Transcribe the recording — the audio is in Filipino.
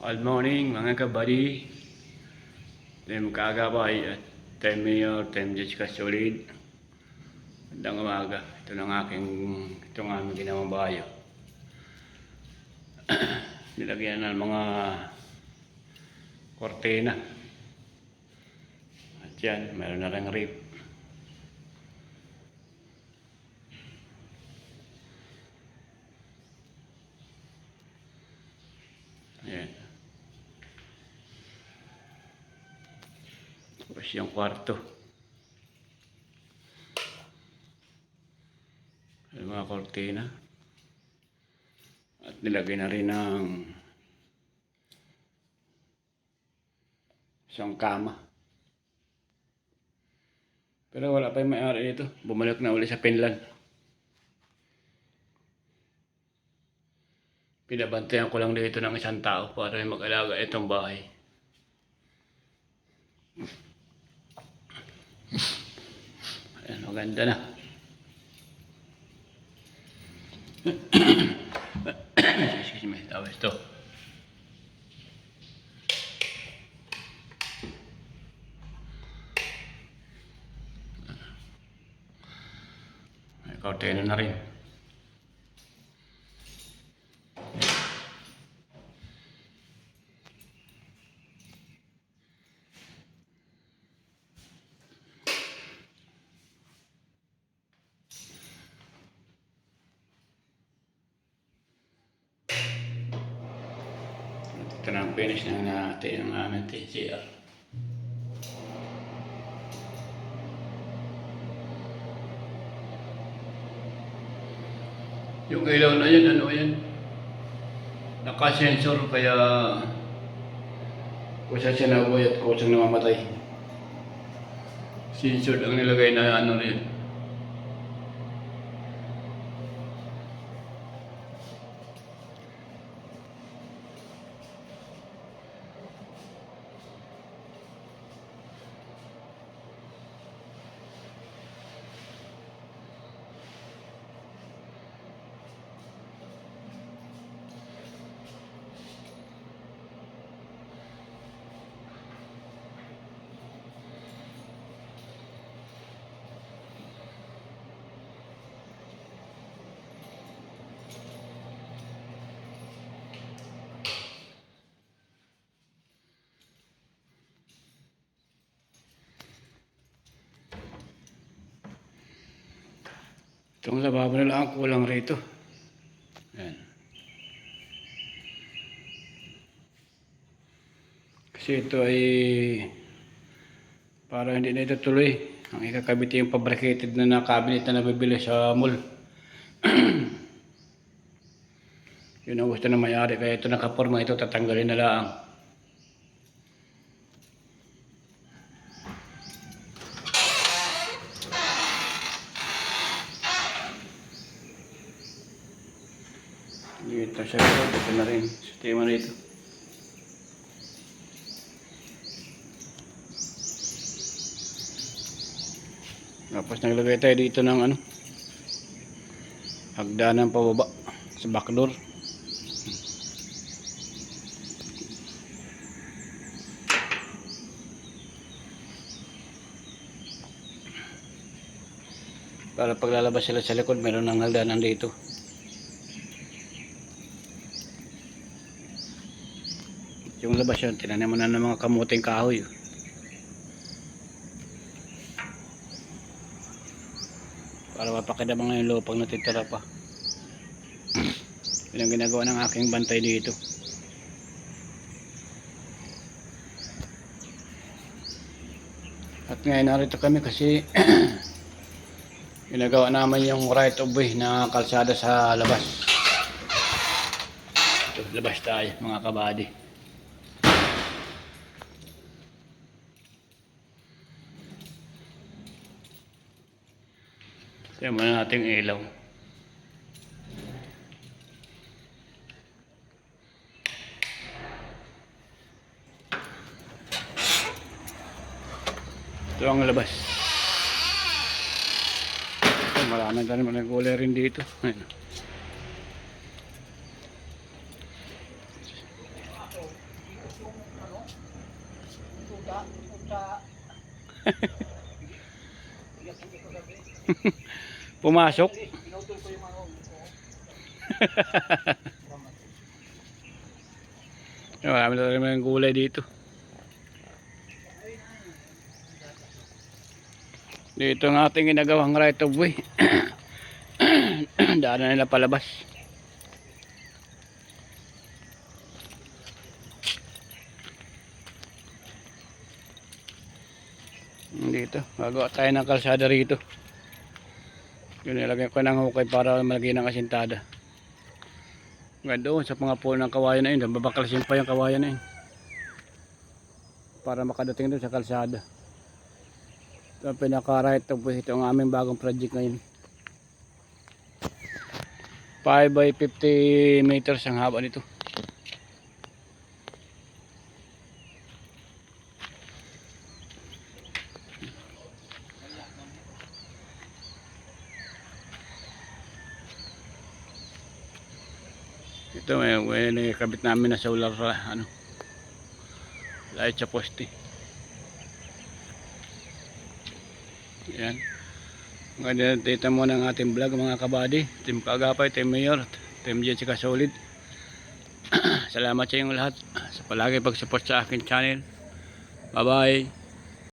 Good morning mga kabady. Time kagabay at time mayor, time Jessica Solid. Magandang umaga. Ito ng aking, ito ng aming ginawang bayo. Nilagyan ng mga kortina. At yan, meron na rin rip. Ayan. Tapos yung kwarto. Yung mga kortina. At nilagay na rin ng isang kama. Pero wala pa yung may-ari nito. Bumalik na uli sa Finland. Pinabantayan ko lang dito ng isang tao para may mag-alaga itong bahay. Ayan, maganda na. Excuse me, tapos ito. May kortena na rin. Ito na ang finish na natin ang aming TCR. Yung ilaw na yan, ano yan? Nakasensor kaya kung siya sinaboy at kung siyang namamatay. Sensor ang nilagay na ano rin. Itong lababo na lang ang kulang rito. Yan. Kasi ito ay para hindi na ito tuloy. Ang ikakabit yung fabricated na na cabinet na nabibili sa mall. Yun ang gusto na may-ari. Kaya ito nakaporma ito tatanggalin na lang. Dito siya. Ito na rin. Sistema na ito. Tapos naglagay tayo dito ng ano. Hagdanan pababa sa backdoor. Para paglalabas sila sa likod, meron ng hagdanan dito. Yung labas yun, tinanim mo na ng mga kamuting kahoy. Para mapakidabang na yung lupang natitira pa. Yun ang ginagawa ng aking bantay dito. At ngayon narito kami kasi ginagawa naman yung right of way na kalsada sa labas. Labas tayo mga kabady. Tingnan mo na ating ilaw. Ito ang labas. Maraming ganun mga gulay rin dito. Ayun. Hehehe Pumasok. Marami na rin mga gulay dito. Dito ang ating ginagawang right of way. Daanan nila palabas. Dito, gagawa tayo ng kalsada rito. Yun nilagay ko ng hukay para malagay ng asintada. Hanggang doon sa mga puno ng kawayan na yun, babaklasin pa yung kawayan na yun. Para makadating doon sa kalsada. Ito ang pinaka-right of way. Ito ang aming bagong project ngayon. 5 by 50 meters ang haba nito. Ito may, may nakikabit namin na solar ano, light sa poste. Yan. Ngayon dito muna ang ating vlog mga kabady. Team Kagapay, Team Mayor, Team Jessica Solid. Salamat sa inyong lahat sa palagi pag-support sa akin channel. Bye bye.